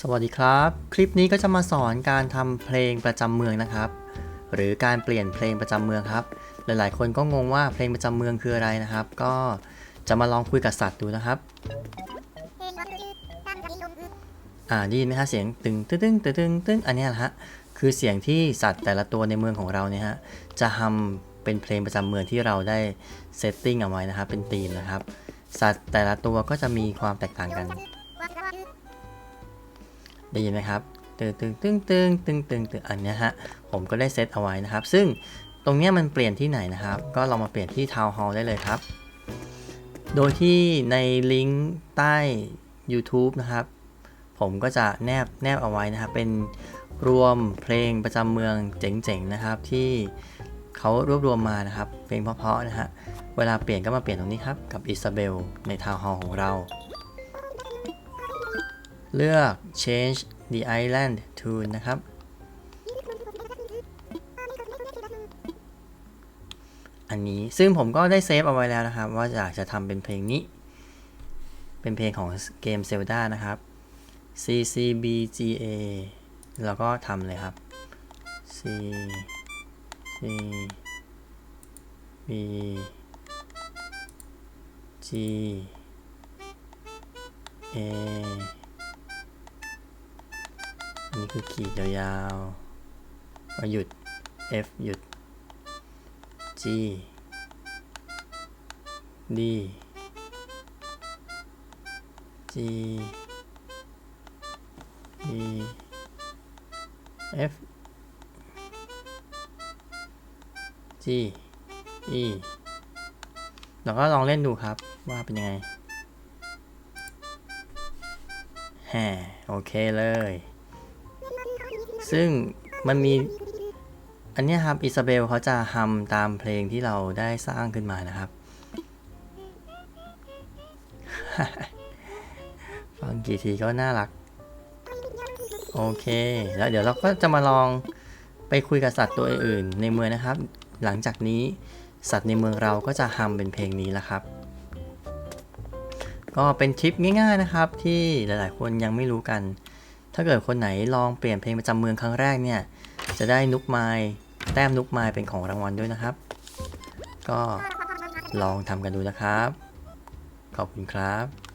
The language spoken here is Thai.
สวัสดีครับ คลิปนี้ก็จะมาสอนการทำเพลงประจำเมืองนะครับ หรือการเปลี่ยนเพลงประจำเมืองครับ หลายๆ คนก็งงว่าเพลงประจำเมืองคืออะไรนะครับ ก็จะมาลองคุยกับสัตว์ดูนะครับอ่าได้ยินไหมฮะเสียงตึงตึ้งตึ้งตึ้งตึ้งตึ้งอันนี้นะฮะคือเสียงที่สัตว์แต่ละตัวในเมืองของเราเนี่ยฮะจะทำเป็นเพลงประจำเมืองที่เราได้เซตติ้งเอาไว้นะครับเป็นธีมนะครับ สัตว์แต่ละตัวก็จะมีความแตกต่างกัน ได้ยินไหมครับตึงตึงตึงตึงตึงตึงตึงอันนี้ฮะผมก็ได้เซตเอาไว้นะครับ ซึ่งตรงนี้มันเปลี่ยนที่ไหนนะครับ ก็ลองมาเปลี่ยนที่ Town Hall ได้เลยครับ โดยที่ในลิงก์ใต้ YouTube นะครับ ผมก็จะแนบแนบเอาไว้นะครับ เป็นรวมเพลงประจำเมืองเจ๋งๆนะครับ ที่เขารวบรวมมานะครับ เพลงเพราะๆนะฮะเวลาเปลี่ยนก็มาเปลี่ยนตรงนี้ครับ กับอิซาเบลใน Town Hall ของเรา เลือก change the island to นะครับ อันนี้ซึ่งผมก็ได้เซฟเอาไว้แล้วนะครับ ว่าอยากจะทำเป็นเพลงนี้ เป็นเพลงของเกม Zelda นะครับ CCBGA แล้วก็ทำเลยครับ C C B G A นี้คือขีดยาวๆก็หยุด F หยุด G D G E F G E แล้วก็ลองเล่นดูครับว่าเป็นยังไงแฮโอเคเลย ซึ่งมันมี อันนี้ครับอิซาเบลเขาจะฮัมตามเพลงที่เราได้สร้างขึ้นมานะครับ ฟังกี่ทีก็น่ารัก โอเค แล้วเดี๋ยวเราก็จะมาลองไปคุยกับสัตว์ตัวอื่นในเมืองนะครับ หลังจากนี้สัตว์ในเมืองเราก็จะฮัมเป็นเพลงนี้แล้วครับก็เป็นทริปง่ายๆนะครับที่หลายๆ คนยังไม่รู้กัน ถ้าเกิดคนไหนลองเปลี่ยนเพลงประจำเมืองครั้งแรกเนี่ย จะได้นุกไม้แต้มนุกไม้เป็นของรางวัลด้วยนะครับ ก็ลองทำกันดูนะครับ ขอบคุณครับ